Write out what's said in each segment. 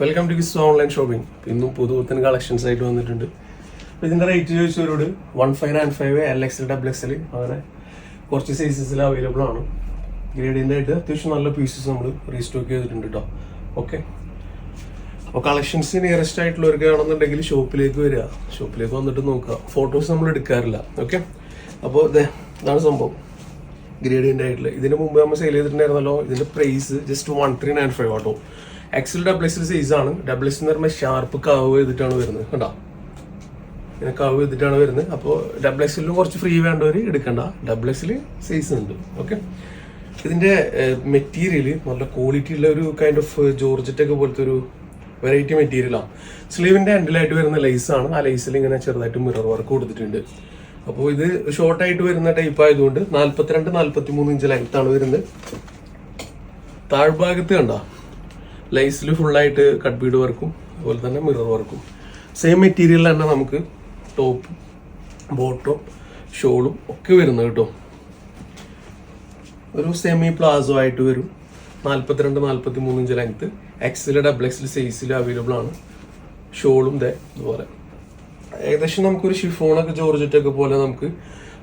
Welcome to Kiss online shopping ഇന്നും പുതുപുത്തൻ collections ആയിട്ട് വന്നിട്ടുണ്ട്. അപ്പോൾ ഇതിന്റെ rate ചോദിച്ചവരോട് one five nine five L X double X L അങ്ങനെ കുറച്ച് സൈസസിൽ അവൈലബിൾ ആണ്. ഗ്രേഡിന്റെ ആയിട്ട് അത്യാവശ്യം നല്ല പീസസ് നമ്മൾ റീസ്റ്റോക്ക് ചെയ്തിട്ടുണ്ട് കേട്ടോ ഓക്കെ അപ്പോൾ കളക്ഷൻസ് നിയറസ്റ്റ് ആയിട്ടുള്ളവർക്ക് ആണെന്നുണ്ടെങ്കിൽ ഷോപ്പിലേക്ക് വരിക. ഷോപ്പിലേക്ക് വന്നിട്ട് നോക്കുക. ഫോട്ടോസ് നമ്മൾ എടുക്കാറില്ല. ഓക്കെ അപ്പോൾ ഇതേ ഇതാണ് സംഭവം. ഗ്രേഡിയന്റ് ആയിട്ടുള്ള. ഇതിന് മുമ്പ് നമ്മൾ സെയിൽ ചെയ്തിട്ടുണ്ടായിരുന്നല്ലോ. ഇതിന്റെ price just one three nine five ആട്ടോ. എക്സൽ ഡബിൾ എക്സൽ സൈസ് ആണ്. ഡബിൾ എക്സ് എന്ന് പറയുമ്പോൾ ഷാർപ്പ് കവ് ചെയ്തിട്ടാണ് വരുന്നത്. കണ്ടോ? ഇങ്ങനെ കവ് ചെയ്തിട്ടാണ് വരുന്നത്. അപ്പോൾ ഡബിൾ എക്സലിലും കുറച്ച് ഫ്രീ വേണ്ടവർ എടുക്കണ്ട. ഡബിൾ സൈസ് ഉണ്ട്. ഓക്കെ ഇതിന്റെ മെറ്റീരിയൽ നല്ല ക്വാളിറ്റി ഉള്ള ഒരു കൈൻഡ് ഓഫ് ജോർജറ്റ് ഒക്കെ പോലത്തെ ഒരു വെറൈറ്റി മെറ്റീരിയലാണ് സ്ലീവിന്റെ എൻഡിലായിട്ട് വരുന്ന ലൈസാണ് ആ ലൈസിൽ ഇങ്ങനെ ചെറുതായിട്ട് മിറർ വർക്ക് കൊടുത്തിട്ടുണ്ട്. അപ്പോൾ ഇത് ഷോർട്ട് ആയിട്ട് വരുന്ന ടൈപ്പ് ആയതുകൊണ്ട് നാല്പത്തിരണ്ട് നാല്പത്തി മൂന്ന് ഇഞ്ച് ലെങ്ത് ആണ് വരുന്നത്. താഴ്ഭാഗത്ത് കണ്ട? ലൈസിൽ ഫുള്ളായിട്ട് കട്ട് ബീഡ് വർക്കും അതുപോലെ തന്നെ മിറർ വർക്കും സെയിം മെറ്റീരിയൽ തന്നെ നമുക്ക് ടോപ്പ് ബോട്ടും ഷോളും ഒക്കെ വരുന്നത് കേട്ടോ. ഒരു സെമി പ്ലാസോ ആയിട്ട് വരും. നാൽപ്പത്തിരണ്ട് നാൽപ്പത്തി മൂന്ന് ഇഞ്ച് ലെങ്ത്ത് എക്സിൽ ഡബിൾ എക്സിൽ സൈസിൽ അവൈലബിൾ ആണ്. ഷോളും ദേ ഇതുപോലെ. ഏകദേശം നമുക്കൊരു ഷിഫോണൊക്കെ ജോർജറ്റൊക്കെ പോലെ നമുക്ക്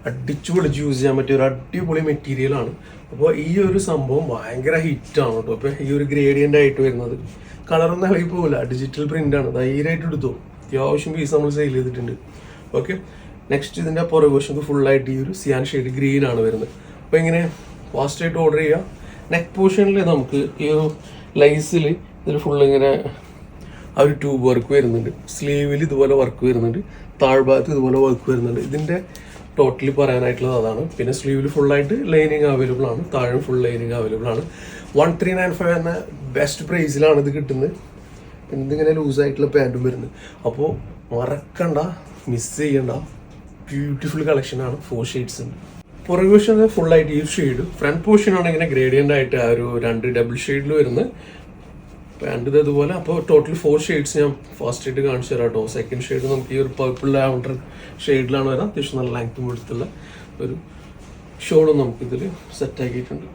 അടിച്ചു പൊളിച്ച് യൂസ് ചെയ്യാൻ പറ്റിയ ഒരു അടിപൊളി മെറ്റീരിയലാണ് അപ്പോൾ ഈ ഒരു സംഭവം ഭയങ്കര ഹിറ്റാണ് കേട്ടോ അപ്പോൾ ഈ ഒരു ഗ്രേഡിയന്റ് ആയിട്ട് വരുന്നത്. കളറൊന്നും ഇളകി പോകില്ല ഡിജിറ്റൽ പ്രിന്റ് ആണ്. ധൈര്യമായിട്ട് എടുത്തു. അത്യാവശ്യം പീസ് നമ്മൾ സെയിൽ ചെയ്തിട്ടുണ്ട്. ഓക്കെ നെക്സ്റ്റ് ഇതിന്റെ പുറകുവശത്ത് ഫുള്ളായിട്ട് ഈ ഒരു സിയാൻ ഷെയ്ഡ് ഗ്രീൻ ആണ് വരുന്നത്. അപ്പോൾ ഇങ്ങനെ ഫാസ്റ്റ് ആയിട്ട് ഓർഡർ ചെയ്യുക നെക്ക് പോർഷനിൽ നമുക്ക് ഈ ലൈസിൽ ഇതിൽ ഫുൾ ഇങ്ങനെ ആ ഒരു ട്യൂബ് വർക്ക് വരുന്നുണ്ട്. സ്ലീവിൽ ഇതുപോലെ വർക്ക് വരുന്നുണ്ട്. താഴ്ഭാഗത്ത് ഇതുപോലെ വർക്ക് വരുന്നുണ്ട്. ഇതിന്റെ ടോട്ടലി പറയാനായിട്ടുള്ളത് അതാണ്. പിന്നെ സ്ലീവിൽ ഫുള്ളായിട്ട് ലൈനിങ് അവൈലബിൾ ആണ്. താഴെ ഫുൾ ലൈനിങ് അവൈലബിൾ ആണ്. വൺ ത്രീ നയൻ ഫൈവ് എന്ന ബെസ്റ്റ് പ്രൈസിലാണ് ഇത് കിട്ടുന്നത്. എന്തിങ്ങനെ ലൂസായിട്ടുള്ള പാന്റും വരുന്നത്. അപ്പോൾ മറക്കണ്ട മിസ് ചെയ്യണ്ട. ബ്യൂട്ടിഫുൾ കളക്ഷനാണ് ഫോർ ഷെയ്ഡ്സ് ഉണ്ട്. പുറകു വശം ഫുള്ളായിട്ട് ഈ ഷെയ്ഡ് ഫ്രണ്ട് പോർഷൻ ആണ് ഇങ്ങനെ ഗ്രേഡിയന്റ് ആയിട്ട് ആ ഒരു രണ്ട് ഡബിൾ ഷെയ്ഡിൽ വരുന്നത്. പാന്റ് ഇതുപോലെ. അപ്പോൾ ടോട്ടൽ ഫോർ ഷെയ്ഡ്സ് ഞാൻ ഫസ്റ്റ് ആയിട്ട് കാണിച്ചു തരാം കേട്ടോ സെക്കൻഡ് ഷെയ്ഡ് നമുക്ക് ഈ ഒരു പർപ്പിൾ ലാവണ്ടർ ഷെയ്ഡിലാണ് വരാം. അത്യാവശ്യം നല്ല ലെങ്ത്തും എടുത്തുള്ള ഒരു ഷോളും സെറ്റ് ആക്കിയിട്ടുണ്ട്.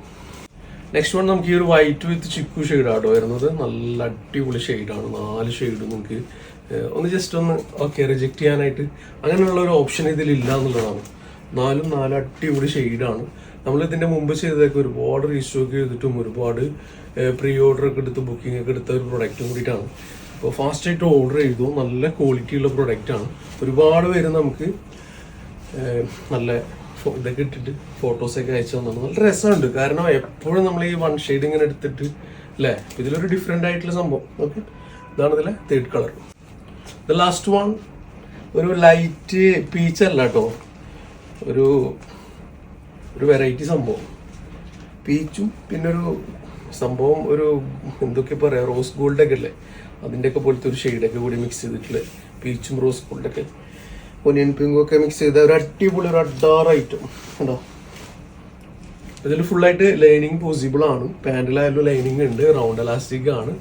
നെക്സ്റ്റ് വൺ നമുക്ക് ഈ ഒരു വൈറ്റ് വിത്ത് ചിക്കു ഷെയ്ഡാട്ടോ വരുന്നത്. നല്ല അടിപൊളി ഷെയ്ഡാണ് നാല് ഷെയ്ഡ് നമുക്ക് ഒന്ന് ജസ്റ്റ് ഒന്ന് ഓക്കെ റിജക്ട് ചെയ്യാനായിട്ട് അങ്ങനെയുള്ള ഒരു ഓപ്ഷൻ ഇതിലില്ല എന്നുള്ളതാണ്. നാലും നാല് അടിപൊളി ഷെയ്ഡാണ് നമ്മൾ ഇതിന്റെ മുമ്പ് ചെയ്തതൊക്കെ ഒരുപാട് റീസ്റ്റോക്ക് ചെയ്തിട്ടും ഒരുപാട് പ്രീ ഓർഡർ ഒക്കെ എടുത്ത് ബുക്കിംഗ് ഒക്കെ എടുത്ത ഒരു പ്രൊഡക്റ്റും കൂടിയിട്ടാണ്. അപ്പോൾ ഫാസ്റ്റ് ആയിട്ട് ഓർഡർ ചെയ്തു. നല്ല ക്വാളിറ്റിയുള്ള ഉള്ള പ്രൊഡക്റ്റ് ആണ്. ഒരുപാട് പേര് നമുക്ക് നല്ല ഇതൊക്കെ ഇട്ടിട്ട് ഫോട്ടോസൊക്കെ അയച്ചു തന്നു. നല്ല രസമുണ്ട്. കാരണം എപ്പോഴും നമ്മൾ ഈ വൺ ഷെയ്ഡ് ഇങ്ങനെ എടുത്തിട്ട് അല്ലേ ഇതിലൊരു ഡിഫറെന്റ് ആയിട്ടുള്ള സംഭവം. ഓക്കെ ഇതാണ് ഇതിലെ third colour the last one ഒരു ലൈറ്റ് പീച്ചല്ല കേട്ടോ. ഒരു ഒരു വെറൈറ്റി സംഭവം. പീച്ചും പിന്നെ ഒരു സംഭവം ഒരു എന്തൊക്കെ പറയാ റോസ് ഗോൾഡ് ഒക്കെ അല്ലേ അതിന്റെ ഒക്കെ പോലത്തെ ഒരു ഷെയ്ഡൊക്കെ കൂടി മിക്സ് ചെയ്തിട്ടുള്ള പീച്ചും റോസ് ഗോൾഡൊക്കെ ഒനിയൻ പിങ്കും ഒക്കെ മിക്സ് ചെയ്ത ഒരു അടിപൊളി ഒരു അഡാർ ഐറ്റം ഉണ്ടോ ഇതിൽ ഫുള്ളായിട്ട് ലൈനിങ് പോസിബിൾ ആണ്. പാന്റിലായാലും ലൈനിങ് ഉണ്ട്. റൗണ്ട് എലാസ്റ്റിക് ആണ്.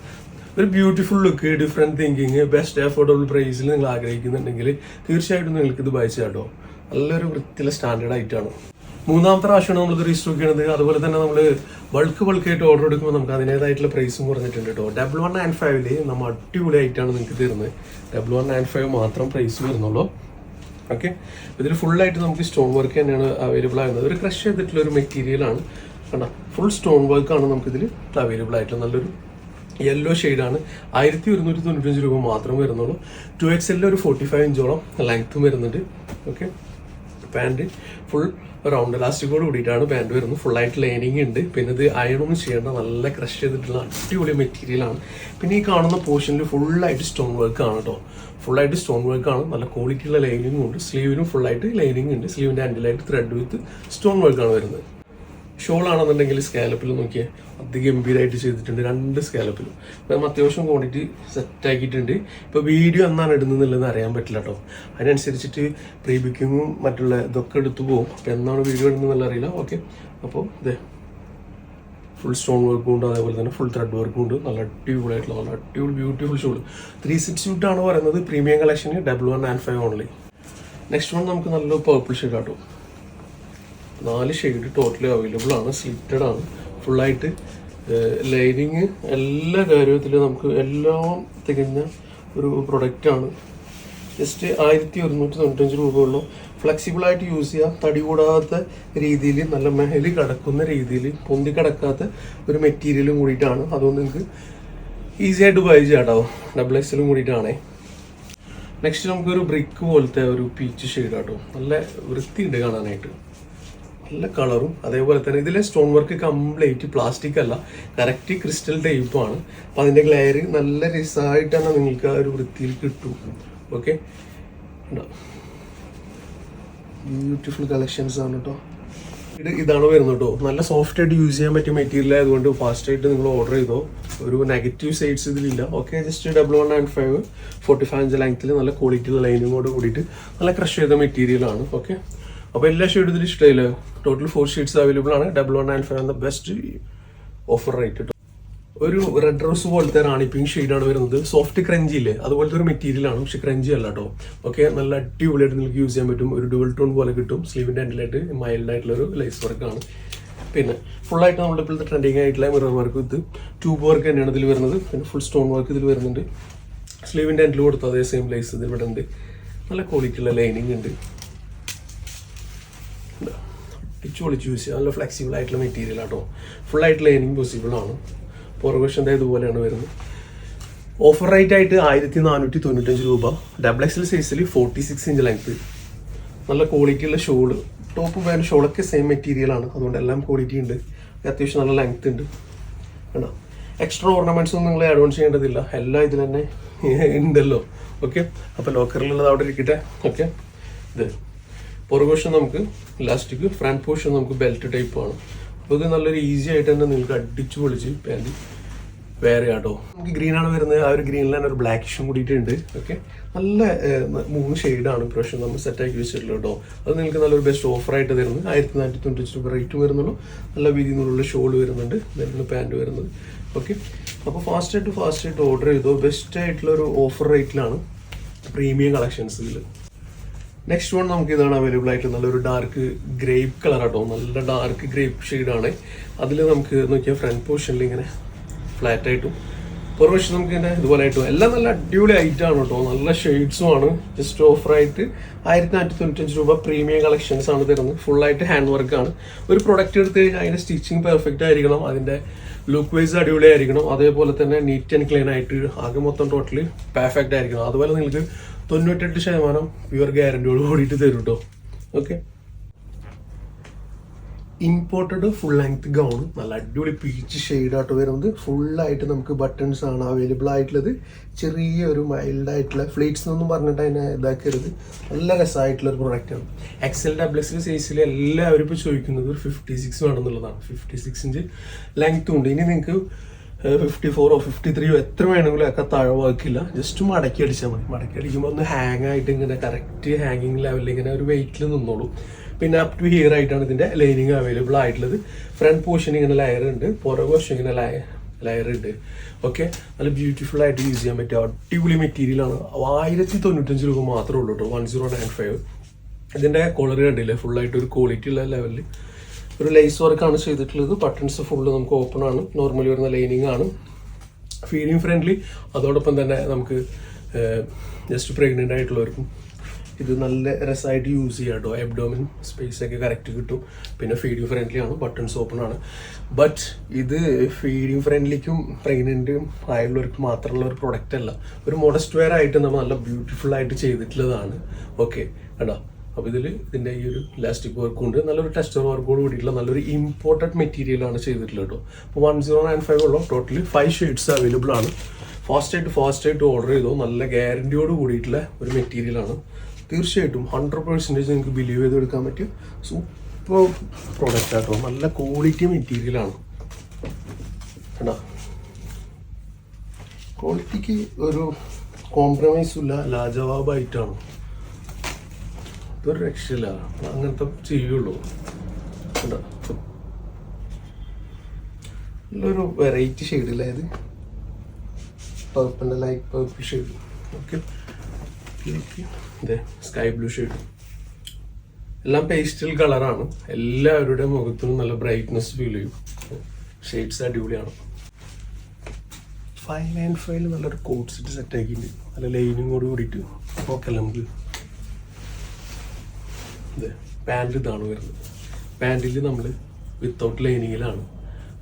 ഒരു beautiful look different thinking best affordable പ്രൈസിൽ നിങ്ങൾ ആഗ്രഹിക്കുന്നുണ്ടെങ്കിൽ തീർച്ചയായിട്ടും നിങ്ങൾക്ക് ഇത് ബൈ കേട്ടോ നല്ലൊരു വൃത്തിയിലെ സ്റ്റാൻഡേർഡ് ആയിട്ടാണ് മൂന്നാമത്തെ പ്രാവശ്യമാണ് നമ്മളിത് രജിസ്റ്റർ ചെയ്യണത്. അതുപോലെ തന്നെ നമ്മൾ ബൾക്ക് ബൾക്കായിട്ട് ഓർഡർ എടുക്കുമ്പോൾ നമുക്ക് അതിന്റേതായിട്ടുള്ള പ്രൈസും കുറഞ്ഞിട്ടുണ്ട് കേട്ടോ ഡബിൾ വൺ നയൻ ഫൈവിൽ നമ്മൾ അടിപൊളി ആയിട്ടാണ് നിങ്ങൾക്ക് തരുന്നത്. ഡബിൾ വൺ നയൻ ഫൈവ് മാത്രം പ്രൈസ് വരുന്നുള്ളൂ. ഓക്കെ ഇതിൽ ഫുള്ളായിട്ട് നമുക്ക് സ്റ്റോൺ വർക്ക് തന്നെയാണ് അവൈലബിൾ ആകുന്നത് ഒരു ക്രഷ് ചെയ്തിട്ടുള്ള ഒരു മെറ്റീരിയൽ ആണ്. കണ്ട ഫുൾ സ്റ്റോൺ വർക്കാണ് നമുക്കിതിൽ അവൈലബിൾ ആയിട്ടുള്ള നല്ലൊരു യെല്ലോ ആണ്. ആയിരത്തി ഒരുന്നൂറ്റി തൊണ്ണൂറ്റഞ്ച് രൂപ മാത്രം വരുന്നുള്ളൂ. ടു എക്സ് എല്ലിൽ ഒരു ഫോർട്ടി ഫൈവ് ഇഞ്ചോളം ലെങ്ത്തും വരുന്നുണ്ട്. ഓക്കെ പാന്റ് ഫുൾ റൗണ്ട് ഇലാസ്റ്റിക്കോട് കൂടിയിട്ടാണ് പാന്റ് വരുന്നത്. ഫുള്ളായിട്ട് ലൈനിങ് ഉണ്ട്. പിന്നെ ഇത് അയണൊന്നും ചെയ്യേണ്ട നല്ല ക്രഷ് ചെയ്തിട്ടുള്ള അടിപൊളി മെറ്റീരിയലാണ് പിന്നെ ഈ കാണുന്ന പോർഷനിൽ ഫുള്ളായിട്ട് സ്റ്റോൺ വർക്ക് ആണ് കേട്ടോ ഫുള്ളായിട്ട് സ്റ്റോൺ വർക്ക് ആണ്. നല്ല ക്വാളിറ്റിയുള്ള ലൈനിങ്ങും ഉണ്ട്. സ്ലീവിനും ഫുള്ളായിട്ട് ലൈനിങ് ഉണ്ട്. സ്ലീവിന്റെ ഹാൻഡിലായിട്ട് ത്രെഡ് വിത്ത് സ്റ്റോൺ വർക്കാണ് വരുന്നത്. ഷോൾ ആണെന്നുണ്ടെങ്കിൽ സ്കാലപ്പിൽ നോക്കിയാൽ അതിഗംഭീരമായിട്ട് ചെയ്തിട്ടുണ്ട് രണ്ട് സ്കാലപ്പിലും അപ്പം അത്യാവശ്യം ക്വാണ്ടിറ്റി സെറ്റ് ആക്കിയിട്ടുണ്ട്. ഇപ്പോൾ വീഡിയോ എന്നാണ് ഇടുന്നതെന്നുള്ളത് അറിയാൻ പറ്റില്ല കേട്ടോ അതിനനുസരിച്ചിട്ട് പ്രീ ബുക്കിങ്ങും മറ്റുള്ള ഇതൊക്കെ എടുത്തു പോകും. അപ്പോൾ എന്നാണ് വീഡിയോ ഇടുന്നതെന്നുള്ള അറിയില്ല. ഓക്കെ അപ്പോൾ ഇതേ ഫുൾ സ്റ്റോൺ വർക്കും ഉണ്ട്. അതേപോലെ തന്നെ ഫുൾ ത്രെഡ് വർക്കും ഉണ്ട്. നല്ല അടിപൊളിയായിട്ടുള്ള നല്ല അടിപൊളി ബ്യൂട്ടിഫുൾ ഷോൾ ത്രീ സിക്സ് ഷൂട്ടാണ് പറയുന്നത്. Premium collection double one and five only next one നമുക്ക് നല്ല പേർപ്പിൾ ഷെയ്ഡ് ആട്ടോ നാല് ഷെയ്ഡ് ടോട്ടലി അവൈലബിൾ ആണ് സ്ലിറ്റഡ് ആണ്. ഫുള്ളായിട്ട് ലൈനിങ് എല്ലാ കാര്യത്തിലും നമുക്ക് എല്ലാം തികഞ്ഞ ഒരു പ്രൊഡക്റ്റാണ് ജസ്റ്റ് ആയിരത്തി ഒരുന്നൂറ്റി തൊണ്ണൂറ്റഞ്ച് രൂപയുള്ളൂ ഫ്ലെക്സിബിൾ ആയിട്ട് യൂസ് ചെയ്യാം. തടി കൂടാത്ത രീതിയിൽ നല്ല മെഹലി കിടക്കുന്ന രീതിയിൽ പൊന്തി കിടക്കാത്ത ഒരു മെറ്റീരിയലും കൂടിയിട്ടാണ്. അതുകൊണ്ട് നിങ്ങൾക്ക് ഈസി ആയിട്ട് ബൈ ചെയ്യാം കേട്ടോ ഡബിൾ എക്സലും കൂടിയിട്ടാണേ. നെക്സ്റ്റ് നമുക്കൊരു ബ്രിക്ക് പോലത്തെ ഒരു പീച്ച് ഷെയ്ഡ് കേട്ടോ നല്ല വൃത്തിയുണ്ട് കാണാനായിട്ട്. നല്ല കളറും അതേപോലെ തന്നെ ഇതിലെ സ്റ്റോൺ വർക്ക് കംപ്ലീറ്റ് പ്ലാസ്റ്റിക് അല്ല കറക്റ്റ് ക്രിസ്റ്റൽ ടൈപ്പാണ് അപ്പോൾ അതിന്റെ ഗ്ലെയർ നല്ല രസമായിട്ടാണ് നിങ്ങൾക്ക് ആ ഒരു വൃത്തിയിൽ കിട്ടും. ഓക്കെ ബ്യൂട്ടിഫുൾ കളക്ഷൻസ് ആണ് കേട്ടോ ഇത് ഇതാണ് വരുന്നത് കേട്ടോ നല്ല സോഫ്റ്റ് ആയിട്ട് യൂസ് ചെയ്യാൻ പറ്റിയ മെറ്റീരിയൽ ആയതുകൊണ്ട് ഫാസ്റ്റ് ആയിട്ട് നിങ്ങൾ ഓർഡർ ചെയ്തോ. ഒരു negative sides ഇതിലില്ല. Okay just double one and five forty five inch ലെങ്ത്തിൽ നല്ല ക്വാളിറ്റിയുള്ള ലൈനിങ്ങോട് കൂടിയിട്ട് നല്ല ക്രഷ് ചെയ്ത മെറ്റീരിയലാണ് ഓക്കെ അപ്പോൾ എല്ലാ ഷെയ്ഡും ഇതിൽ ടോട്ടൽ ഫോർ ഷീറ്റ്സ് അവൈലബിൾ ആണ്. ഡബിൾ വൺ ആൻഡ് ഫൈവ് എന്ന ബെസ്റ്റ് ഓഫർ റേറ്റ് ഒരു റെഡ് റോസ് പോലത്തെ റാണി പിങ്ക് ഷെയ്ഡാണ് വരുന്നത്. സോഫ്റ്റ് ക്രഞ്ചി ഇല്ലേ? അതുപോലത്തെ ഒരു മെറ്റീരിയൽ ആണ്. പക്ഷെ ക്രഞ്ചി അല്ല കേട്ടോ ഓക്കെ നല്ല അടിപൊളിയായിട്ട് നിങ്ങൾക്ക് യൂസ് ചെയ്യാൻ പറ്റും. ഒരു ഡുവൽ ടോൺ പോലെ കിട്ടും. സ്ലീവിന്റെ എൻഡിലായിട്ട് മൈൽഡ് ആയിട്ടുള്ള ഒരു ലൈസ് വർക്കാണ് പിന്നെ ഫുൾ ആയിട്ട് നമ്മുടെ ഇപ്പോഴത്തെ ട്രെൻഡിങ് ആയിട്ടുള്ള മിറർ വർക്ക് ഇത്. ട്യൂബ് വർക്ക് തന്നെയാണ് ഇതിൽ വരുന്നത്. പിന്നെ ഫുൾ സ്റ്റോൺ വർക്ക് ഇതിൽ വരുന്നുണ്ട്. സ്ലീവിന്റെ എൻഡിൽ കൊടുത്ത അതേ സെയിം ലൈസ് ഇതിൽ ഇവിടെ ഉണ്ട്. നല്ല ക്വാളിറ്റിയുള്ള ലൈനിങ് ഉണ്ട്. അടിച്ചു പൊളിച്ച് യൂസ് ചെയ്യാം നല്ല ഫ്ലെക്സിബിൾ ആയിട്ടുള്ള മെറ്റീരിയൽ ആട്ടോ. ഫുൾ ആയിട്ട് ലൈനിങ് പോസിബിൾ ആണ്. പുറകുവശന്റെ ഇതുപോലെയാണ് വരുന്നത്. ഓഫർ റേറ്റ് ആയിട്ട് ആയിരത്തി നാനൂറ്റി തൊണ്ണൂറ്റഞ്ച് രൂപ ഡബിൾ എക്സൽ സൈസിൽ ഫോർട്ടി സിക്സ് ഇഞ്ച് ലെങ്ത് നല്ല ക്വാളിറ്റിയുള്ള ഷോൾ ടോപ്പ് പാന്റ് ഷോളൊക്കെ സെയിം മെറ്റീരിയൽ ആണ്. അതുകൊണ്ട് എല്ലാം ക്വാളിറ്റി ഉണ്ട്. അത്യാവശ്യം നല്ല ലെങ്ത് ഉണ്ട്. വേണം എക്സ്ട്രാ ഓർണമെന്റ്സ് ഒന്നും നിങ്ങൾ ആഡ് ഓൺ ചെയ്യേണ്ടതില്ല. എല്ലാം ഇതിൽ തന്നെ ഉണ്ടല്ലോ. ഓക്കെ അപ്പോൾ ലോക്കറിലുള്ളത് അവിടെ ഇരിക്കട്ടെ. ഓക്കെ ഇത്. പുറകുവശം നമുക്ക് ഇലാസ്റ്റിക് ഫ്രണ്ട് പോർഷൻ നമുക്ക് ബെൽറ്റ് ടൈപ്പ് ആണ്. അപ്പോൾ ഇത് നല്ലൊരു ഈസി ആയിട്ട് തന്നെ നിങ്ങൾക്ക് അടിച്ചു പൊളിച്ച് പാന്റ് വേറെ ആട്ടോ നമുക്ക് ഗ്രീൻ ആണ് വരുന്നത്. ആ ഒരു ഗ്രീനിൽ തന്നെ ഒരു ബ്ലാക്ക് ഇഷ്യൂ കൂടിയിട്ടുണ്ട്. ഓക്കെ നല്ല മൂന്ന് ഷെയ്ഡാണ് ഇപ്രാവശ്യം നമ്മൾ സെറ്റ് ആക്കി വെച്ചിട്ടുള്ളത് കേട്ടോ. അത് നിങ്ങൾക്ക് നല്ലൊരു ബെസ്റ്റ് ഓഫർ ആയിട്ട് തരുന്നത്. ആയിരത്തി നാനൂറ്റി തൊണ്ണൂറ്റി രൂപ റേറ്റ് വരുന്നുള്ളൂ. നല്ല വീതി നിന്നുള്ള ഷോൾ വരുന്നുണ്ട്. നിങ്ങൾ പാന്റ് വരുന്നത്. ഓക്കെ അപ്പോൾ ഫാസ്റ്റ് ആയിട്ട് ഫാസ്റ്റ് ആയിട്ട് ഓർഡർ ചെയ്തോ. ബെസ്റ്റ് ആയിട്ടുള്ള ഒരു ഓഫർ റേറ്റിലാണ് പ്രീമിയം കളക്ഷൻസ് ഇതിൽ നെക്സ്റ്റ് വൺ നമുക്ക് ഇതാണ് അവൈലബിൾ ആയിട്ട് നല്ലൊരു ഡാർക്ക് ഗ്രേപ്പ് കളർ ആട്ടോ. നല്ല ഡാർക്ക് ഗ്രേപ്പ് ആണ്. അതിൽ നമുക്ക് നോക്കിയാൽ ഫ്രണ്ട് പോർഷനിൽ ഇങ്ങനെ ഫ്ലാറ്റ് ആയിട്ടും പുറവശം നമുക്ക് ഇങ്ങനെ ഇതുപോലെ ആയിട്ടും എല്ലാം നല്ല അടിപൊളി ആണ് കേട്ടോ നല്ല ഷെയ്ഡ്സും ആണ്. ജസ്റ്റ് ഓഫർ ആയിട്ട് ആയിരത്തി നാനൂറ്റി തൊണ്ണൂറ്റഞ്ച് രൂപ പ്രീമിയം കളക്ഷൻസ് ആണ് തരുന്നത്. ഫുൾ ആയിട്ട് ഹാൻഡ് വർക്ക് ആണ്. ഒരു പ്രൊഡക്റ്റ് എടുത്ത് കഴിഞ്ഞാൽ അതിന്റെ സ്റ്റിച്ചിങ് പെർഫെക്റ്റ് ആയിരിക്കണം. അതിന്റെ ലുക്ക് വൈസ് അടിപൊളിയായിരിക്കണം. അതേപോലെ തന്നെ നീറ്റ് ആൻഡ് ക്ലീൻ ആയിട്ട് ആകെ മൊത്തം ടോട്ടലി പെർഫെക്റ്റ് ആയിരിക്കണം. അതുപോലെ നിങ്ങൾക്ക് തൊണ്ണൂറ്റെട്ട് ശതമാനം പ്യുവർ ഗ്യാരണ്ടിയോട് കൂടിയിട്ട് തരും കേട്ടോ okay imported full length gown നല്ല അടിപൊളി പീച്ച് ഷെയ്ഡായിട്ട് വരുന്നത്. ഫുള്ളായിട്ട് നമുക്ക് ബട്ടൺസ് ആണ് അവൈലബിൾ ആയിട്ടുള്ളത്. ചെറിയ ഒരു മൈൽഡ് ആയിട്ടുള്ള ഫ്ലീറ്റ്സ് എന്നൊന്നും പറഞ്ഞിട്ട് അതിനെ ഇതാക്കരുത്. നല്ല രസമായിട്ടുള്ള ഒരു പ്രൊഡക്റ്റാണ് എക്സൽ ഡബിൾ എക്സൽ സൈസിൽ എല്ലാവരും ഇപ്പോൾ ചോദിക്കുന്നത് ഒരു ഫിഫ്റ്റി സിക്സ് വേണമെന്നുള്ളതാണ് ഫിഫ്റ്റി സിക്സ് ഇഞ്ച് ലെങ്ത്തും ഉണ്ട്. ഇനി നിങ്ങൾക്ക് ഫിഫ്റ്റി ഫോറോ ഫിഫ്റ്റി ത്രീയോ എത്ര വേണമെങ്കിലും ഒക്കെ താഴവാക്കില്ല ജസ്റ്റ് മടക്കി അടിച്ചാൽ മതി. മടക്കി അടിക്കുമ്പോൾ ഒന്ന് ഹാങ് ആയിട്ട് ഇങ്ങനെ കറക്റ്റ് ഹാങ്ങിങ് ലെവലിൽ ഇങ്ങനെ ഒരു വെയിറ്റിൽ നിന്നോളൂ. പിന്നെ അപ് ടു ഹിയർ ആയിട്ടാണ് ഇതിന്റെ ലൈനിങ് അവൈലബിൾ ആയിട്ടുള്ളത്. ഫ്രണ്ട് പോർഷൻ ഇങ്ങനെ ലയർ ഉണ്ട്. പുറകു പോർഷൻ ഇങ്ങനെ ലയർ ലെയർ ഉണ്ട്. ഓക്കെ നല്ല ബ്യൂട്ടിഫുൾ ആയിട്ട് യൂസ് ചെയ്യാൻ പറ്റിയ അടിപൊളി മെറ്റീരിയൽ ആണ്. ആയിരത്തി തൊണ്ണൂറ്റഞ്ച് രൂപ മാത്രമേ ഉള്ളൂ കേട്ടോ വൺ സീറോ നയൻ ഫൈവ് ഇതിന്റെ കളർ കണ്ടില്ലേ? ഫുൾ ആയിട്ട് ഒരു ക്വാളിറ്റി ഉള്ള ലെവലിൽ ഒരു ലേസ് വർക്കാണ് ചെയ്തിട്ടുള്ളത്. ബട്ടൺസ് ഫുള്ള് നമുക്ക് ഓപ്പൺ ആണ്. നോർമലി വരുന്ന ലൈനിങ് ആണ്. ഫീലിംഗ് ഫ്രണ്ട്ലി അതോടൊപ്പം തന്നെ നമുക്ക് ജസ്റ്റ് പ്രഗ്നന്റ് ആയിട്ടുള്ളവർക്കും ഇത് നല്ല രസമായിട്ട് യൂസ് ചെയ്യാം കേട്ടോ. എബ്ഡോമിൻ സ്പേസ് ഒക്കെ കറക്റ്റ് കിട്ടും. പിന്നെ ഫീഡിങ് ഫ്രണ്ട്ലി ആണ്. ബട്ടൺസ് ഓപ്പൺ ആണ്. ബട്ട് ഇത് ഫീഡിങ് ഫ്രണ്ട്ലിക്കും പ്രഗ്നന്റും ആയുള്ളവർക്ക് മാത്രമുള്ള ഒരു പ്രൊഡക്റ്റ് അല്ല. ഒരു മോഡസ്റ്റ് വെയർ ആയിട്ട് നമ്മൾ നല്ല ബ്യൂട്ടിഫുൾ ആയിട്ട് ചെയ്തിട്ടുള്ളതാണ്. ഓക്കെ കേട്ടോ അപ്പോൾ ഇതിൽ ഇതിന്റെ ഈ ഒരു ഇലാസ്റ്റിക് വർക്കും ഉണ്ട്. നല്ലൊരു ടെസ്റ്റർ വർക്കോട് കൂടിയിട്ടുള്ള നല്ലൊരു ഇമ്പോർട്ടന്റ് മെറ്റീരിയലാണ് ചെയ്തിട്ടുള്ളത് കേട്ടോ. അപ്പോൾ വൺ സീറോ നയൻ ഫൈവ് ഉള്ള ടോട്ടലി ഫൈവ് ഷെയ്ഡ്സ് അവൈലബിൾ ആണ്. ഫാസ്റ്റ് ആയിട്ട് ഫാസ്റ്റ് ആയിട്ട് ഓർഡർ ചെയ്തോ. നല്ല ഗ്യാരണ്ടിയോട് കൂടിയിട്ടുള്ള ഒരു മെറ്റീരിയലാണ് തീർച്ചയായിട്ടും ഹൺഡ്രഡ് പെർസെന്റേജ് നിങ്ങൾക്ക് ബിലീവ് ചെയ്ത് എടുക്കാൻ പറ്റിയ സൂപ്പർ പ്രോഡക്റ്റ് ആട്ടോ. നല്ല ക്വാളിറ്റി മെറ്റീരിയലാണ് കേട്ടോ ക്വാളിറ്റിക്ക് ഒരു കോംപ്രമൈസും ഇല്ല. ലാജവാബായിട്ടാണ്. ഇതൊരു രക്ഷയില്ല. അങ്ങനത്തെ ചെയ്യുള്ളൂ. ഒരു വെറൈറ്റി ഷെയ്ഡില്ല ഇത്? പർപ്പിന്റെ ലൈറ്റ് പർപ്പിൾ ഷെയ്ഡ് ഓക്കെ ഇതെ സ്കൈ ബ്ലൂ ഷെയ്ഡ് എല്ലാം പേസ്റ്റൽ കളറാണ് എല്ലാവരുടെ മുഖത്തിനും നല്ല ബ്രൈറ്റ്നെസ് ഫീൽ ചെയ്യും. ഷെയ്ഡ്സ് അടിപൊളിയാണ്. ഫൈവ് നയൻ ഫൈൽ നല്ലൊരു കോട്ട് സെറ്റ് സെറ്റ് ആക്കിയിട്ടുണ്ട്. നല്ല ലൈനും കൂടി കൂടിയിട്ട്. ഓക്കെ നമുക്ക്? പാന്റ് ഇതാണ് വരുന്നത്. പാന്റിൽ നമ്മൾ വിത്തൗട്ട് ലൈനിങ്ങിലാണ്.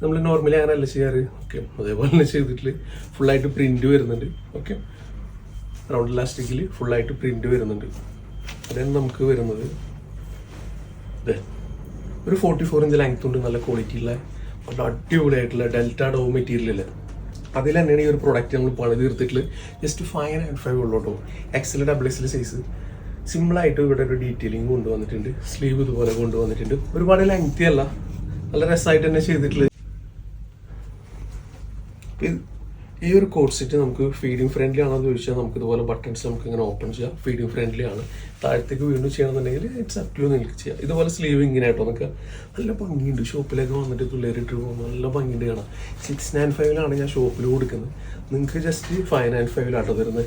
നമ്മൾ നോർമലി അങ്ങനെയല്ല ചെയ്യാറ്? ഓക്കെ അതേപോലെ തന്നെ ചെയ്തിട്ട് ഫുള്ളായിട്ട് പ്രിന്റ് വരുന്നുണ്ട്. ഓക്കെ റൗണ്ട് ഇലാസ്റ്റിക്കിൽ ഫുള്ളായിട്ട് പ്രിന്റ് വരുന്നുണ്ട്. അതാണ് നമുക്ക് വരുന്നത് ഒരു ഫോർട്ടി ഫോർ ഇഞ്ച് ലെങ്ത് ഉണ്ട്. നല്ല ക്വാളിറ്റി ഉള്ള നല്ല അടിപൊളിയായിട്ടുള്ള ഡെൽറ്റ ഡോ മെറ്റീരിയൽ അതിൽ തന്നെയാണ് ഈ ഒരു പ്രൊഡക്റ്റ് നമ്മൾ പണി തീർത്തിട്ടുള്ളത് ജസ്റ്റ് ഫൈവ് ആൻഡ് ഫൈവ് ഉള്ളൂ കേട്ടോ എക്സൽ ഡബിൾ സൈസ് സിമ്പിളായിട്ട് ഇവിടെ ഒരു ഡീറ്റെയിലിംഗ് കൊണ്ടുവന്നിട്ടുണ്ട്. സ്ലീവ് ഇതുപോലെ കൊണ്ടുവന്നിട്ടുണ്ട്. ഒരുപാട് ലെങ്തി അല്ല. നല്ല രസമായിട്ട് തന്നെ ചെയ്തിട്ടുള്ളത്. ഈ ഒരു കോഡ് സെറ്റ് നമുക്ക് ഫീഡിങ് ഫ്രണ്ട്ലി ആണോ എന്ന് ചോദിച്ചാൽ നമുക്ക് ഇതുപോലെ ബട്ടൺസ് നമുക്ക് ഇങ്ങനെ ഓപ്പൺ ചെയ്യാം. ഫീഡിങ് ഫ്രണ്ട്ലി ആണ്. താഴത്തേക്ക് വീണ്ടും ചെയ്യണമെന്നുണ്ടെങ്കിൽ ഇറ്റ്സ് അപ് ടു നിങ്ങൾക്ക് ചെയ്യാം. ഇതുപോലെ സ്ലീവ് ഇങ്ങനെ ആയിട്ടോ നമുക്ക് നല്ല ഭംഗിയുണ്ട്. ഷോപ്പിലേക്ക് വന്നിട്ട് പിള്ളേരിട്ട് പോകുമ്പോൾ നല്ല ഭംഗിയുണ്ട് കാണാം സിക്സ് നയൻ ഫൈവിലാണ് ഞാൻ ഷോപ്പിൽ കൊടുക്കുന്നത്. നിങ്ങൾക്ക് ജസ്റ്റ് ഫൈവ് നയൻ ഫൈവിലാട്ടോ തരുന്നത്.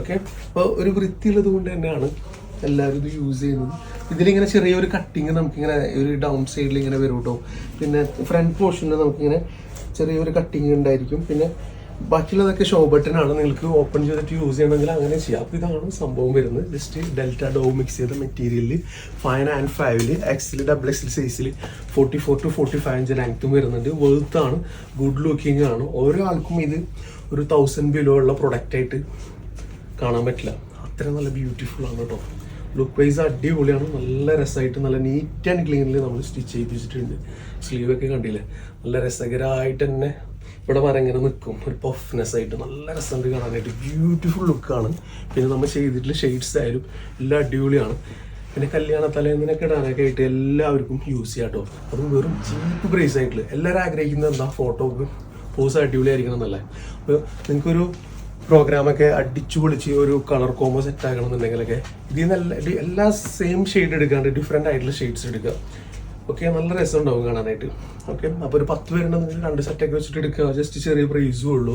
ഓക്കെ? അപ്പോൾ ഒരു വൃത്തിയുള്ളത് കൊണ്ട് തന്നെയാണ് എല്ലാവരും ഇത് യൂസ് ചെയ്യുന്നത്. ഇതിലിങ്ങനെ ചെറിയൊരു കട്ടിങ് നമുക്കിങ്ങനെ ഒരു ഡൗൺ സൈഡിൽ ഇങ്ങനെ വരും കേട്ടോ പിന്നെ ഫ്രണ്ട് പോർഷനിൽ നമുക്കിങ്ങനെ ചെറിയൊരു കട്ടിങ് ഉണ്ടായിരിക്കും. പിന്നെ ബാക്കിയുള്ളതൊക്കെ ഷോ ബട്ടൺ ആണ്. നിങ്ങൾക്ക് ഓപ്പൺ ചെയ്തിട്ട് യൂസ് ചെയ്യണമെങ്കിൽ അങ്ങനെ ചെയ്യാം. അപ്പോൾ ഇതാണ് സംഭവം വരുന്നത്. ജസ്റ്റ് ഡെൽറ്റ ഡോ മിക്സ് ചെയ്ത മെറ്റീരിയലിൽ ഫൈവ് ആൻഡ് ഫൈവിൽ എക്സിൽ ഡബിൾ എക്സിൽ സൈസിൽ forty four to forty five inch ലെങ്ത്തും വരുന്നുണ്ട്. വെർത്ത് ആണ്. ഗുഡ് ലുക്കിംഗ് ആണ്. ഓരോ ആൾക്കും ഇത് ഒരു തൗസൻഡ് ബിലോ ഉള്ള പ്രൊഡക്റ്റ് ആയിട്ട് കാണാൻ പറ്റില്ല. അത്ര നല്ല ബ്യൂട്ടിഫുൾ ആണ് കേട്ടോ. ലുക്ക് വൈസ് അടിപൊളിയാണ്. നല്ല രസമായിട്ട് നല്ല നീറ്റ് ആൻഡ് ക്ലീനിൽ നമ്മൾ സ്റ്റിച്ച് ചെയ്ത് സ്ലീവ് ഒക്കെ കണ്ടില്ലേ? നല്ല രസകരമായിട്ട് തന്നെ ഇവിടെ വരെ ഇങ്ങനെ നിൽക്കും ഒരു പഫ്നെസ് ആയിട്ട് നല്ല രസമുണ്ട് കാണാനായിട്ട്. ബ്യൂട്ടിഫുൾ ലുക്കാണ് പിന്നെ നമ്മൾ ചെയ്തിട്ടുള്ള ഷെയ്ഡ്സ് ആയാലും എല്ലാം അടിപൊളിയാണ്. പിന്നെ കല്യാണ തലേന്നിനൊക്കെ ഇടാനൊക്കെ ആയിട്ട് എല്ലാവർക്കും യൂസ് ചെയ്യാം കേട്ടോ. അതും വെറും ചീപ്പ് പ്രൈസ് ആയിട്ടുള്ള. എല്ലാവരും ആഗ്രഹിക്കുന്നത് എന്താ? ഫോട്ടോക്ക് പോസ് അടിപൊളിയായിരിക്കണം എന്നല്ലേ? അപ്പോൾ നിങ്ങൾക്കൊരു പ്രോഗ്രാമൊക്കെ അടിച്ചു പൊളിച്ച് ഒരു കളർ കോമ്പോ സെറ്റ് ആകണം എന്നുണ്ടെങ്കിലൊക്കെ ഇതിൽ നിന്ന് എല്ലാ എല്ലാ സെയിം ഷെയ്ഡ് എടുക്കാണ്ട് ഡിഫറെന്റ് ആയിട്ടുള്ള ഷെയ്ഡ്സ് എടുക്കുക. ഓക്കെ നല്ല രസം ഉണ്ടാവും കാണാനായിട്ട്. ഓക്കെ അപ്പോൾ ഒരു പത്ത് പേരുണ്ടെങ്കിൽ രണ്ട് സെറ്റൊക്കെ വെച്ചിട്ട് എടുക്കുക. ജസ്റ്റ് ചെറിയ പ്രൈസും ഉള്ളൂ.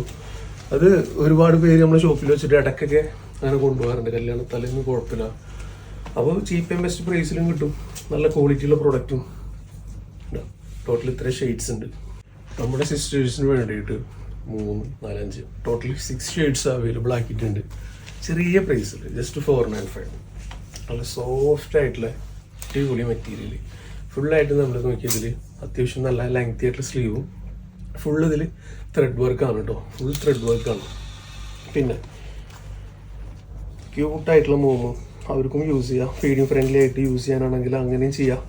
അത് ഒരുപാട് പേര് നമ്മുടെ ഷോപ്പിൽ വെച്ചിട്ട് ഇടയ്ക്കൊക്കെ അങ്ങനെ കൊണ്ടുപോകാറുണ്ട്. കല്യാണ തലേന്ന് കുഴപ്പമില്ല. അപ്പോൾ ചീപ്പ് ആൻഡ് ബെസ്റ്റ് പ്രൈസിലും കിട്ടും. നല്ല ക്വാളിറ്റിയുള്ള പ്രൊഡക്റ്റും ടോട്ടൽ ഇത്ര ഷെയ്ഡ്സ് ഉണ്ട്. നമ്മുടെ സിസ്റ്റേഴ്സിന് വേണ്ടിയിട്ട് മൂന്ന് നാലഞ്ച്. ടോട്ടലി സിക്സ് ഷെയ്ഡ്സ് അവൈലബിൾ ആക്കിയിട്ടുണ്ട്. ചെറിയ പ്രൈസിൽ ജസ്റ്റ് ഫോർ നയൻ ഫൈവ് നല്ല സോഫ്റ്റ് ആയിട്ടുള്ള അടിപൊളി മെറ്റീരിയൽ ഫുള്ളായിട്ട് നമ്മൾ നോക്കിയതിൽ അത്യാവശ്യം നല്ല ലെങ്തി ആയിട്ടുള്ള സ്ലീവും ഫുൾ ഇതിൽ ത്രെഡ് വർക്കാണ് കേട്ടോ ഫുൾ ത്രെഡ് വർക്കാണ് പിന്നെ ക്യൂട്ടായിട്ടുള്ള മോമ് അവർക്കും യൂസ് ചെയ്യാം. ഫീഡിങ് ഫ്രണ്ട്ലി ആയിട്ട് യൂസ് ചെയ്യാനാണെങ്കിൽ അങ്ങനെയും ചെയ്യാം.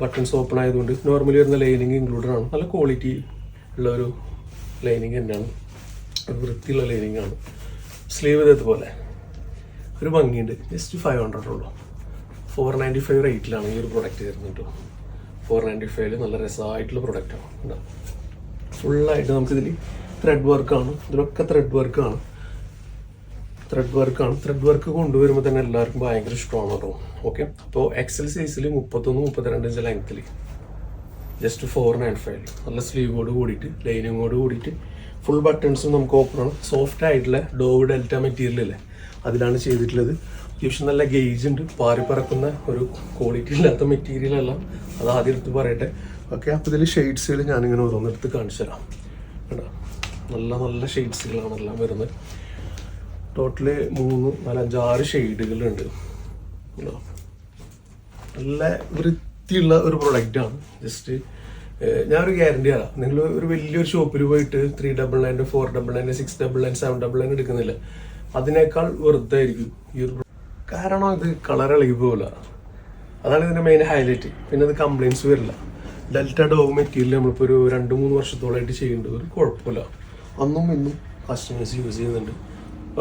ബട്ടൺസ് ഓപ്പൺ ആയതുകൊണ്ട് നോർമലി വരുന്ന ലൈനിങ് ഇൻക്ലൂഡഡ് ആണ്. നല്ല ക്വാളിറ്റി ഉള്ള ഒരു ലൈനിങ് തന്നെയാണ്. ഒരു വൃത്തിയുള്ള ലൈനിങ് ആണ്. സ്ലീവ് ഇതേപോലെ. ഒരു ഭംഗിയുണ്ട്. ജസ്റ്റ് ഫൈവ് ഹൺഡ്രഡ് ഉള്ളൂ. ഫോർ നയന്റി ഫൈവ് റേറ്റിലാണ് ഈ ഒരു പ്രൊഡക്റ്റ് വരുന്നത് ഫോർ നയന്റി ഫൈവിൽ നല്ല രസമായിട്ടുള്ള പ്രൊഡക്റ്റാണ് ഉണ്ടാവും ഫുള്ളായിട്ട് നമുക്കിതിൽ ത്രെഡ് വർക്കാണ് ഇതിലൊക്കെ ത്രെഡ് വർക്കാണ് ത്രെഡ് വർക്കാണ് ത്രെഡ് വർക്ക് കൊണ്ടുവരുമ്പോൾ തന്നെ എല്ലാവർക്കും ഭയങ്കര ഇഷ്ടമാണ് കേട്ടോ ഓക്കെ അപ്പോൾ എക്സൽ സൈസിൽ മുപ്പത്തൊന്ന് മുപ്പത്തിരണ്ട് ഇഞ്ച് ലെങ്ത്തിൽ ജസ്റ്റ് ഫോർ നയൻ ഫൈവ് നല്ല സ്ലീവോട് കൂടിയിട്ട് ലൈനിങ്ങോട് കൂടിയിട്ട് ഫുൾ ബട്ടൺസും നമുക്ക് ഓപ്പൺ ആണ്. സോഫ്റ്റ് ആയിട്ടുള്ള ഡോവ് ഡെൽറ്റ മെറ്റീരിയൽ അല്ലേ? അതിലാണ് ചെയ്തിട്ടുള്ളത്. അത്യാവശ്യം നല്ല ഗേജ് ഉണ്ട്. പാറി പറക്കുന്ന ഒരു ക്വാളിറ്റി ഇല്ലാത്ത മെറ്റീരിയൽ അല്ല. അത് ആദ്യം എടുത്ത് പറയട്ടെ. ഓക്കെ അപ്പോൾ ഇതിൽ ഷെയ്ഡ്സുകൾ ഞാനിങ്ങനെ ഓരോന്നെടുത്ത് കാണിച്ചു തരാം. കേട്ടോ നല്ല നല്ല ഷെയ്ഡ്സുകളാണ് എല്ലാം വരുന്നത്. ടോട്ടൽ മൂന്ന് നാലഞ്ചാറ് ഷെയ്ഡുകളുണ്ട് നല്ല നല്ല വൃത്തിയുള്ള ഒരു പ്രൊഡക്റ്റാണ് ജസ്റ്റ് ഞാനൊരു ഗ്യാരണ്ടി ആണ് നിങ്ങൾ ഒരു വലിയൊരു ഷോപ്പിൽ പോയിട്ട് three double nine four double nine six double nine seven double nine എടുക്കുന്നില്ല. അതിനേക്കാൾ വെറുതായിരിക്കും ഈ ഒരു കാരണം ഇത് കളർ ഇളകി പോകില്ല അതാണ് ഇതിന്റെ മെയിൻ ഹൈലൈറ്റ് പിന്നെ അത് കംപ്ലയിൻസ് വരില്ല. ഡെൽറ്റ ഡോ മെറ്റീരിയൽ നമ്മളിപ്പോൾ ഒരു രണ്ട് മൂന്ന് വർഷത്തോളമായിട്ട് ചെയ്യുന്നുണ്ട്. ഒരു കുഴപ്പമില്ല. അന്നും ഇന്നും കസ്റ്റമേഴ്സ് യൂസ് ചെയ്യുന്നുണ്ട്.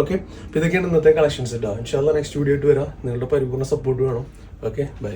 ഓക്കെ അപ്പോൾ ഇതൊക്കെയാണ് ഇന്നത്തെ കളക്ഷൻസ് ഇട്ടാ ഇൻഷാല്ല നെക്സ്റ്റ് വീഡിയോ ആയിട്ട് വരാം. നിങ്ങളുടെ പരിപൂർണ സപ്പോർട്ട് വേണം. Okay by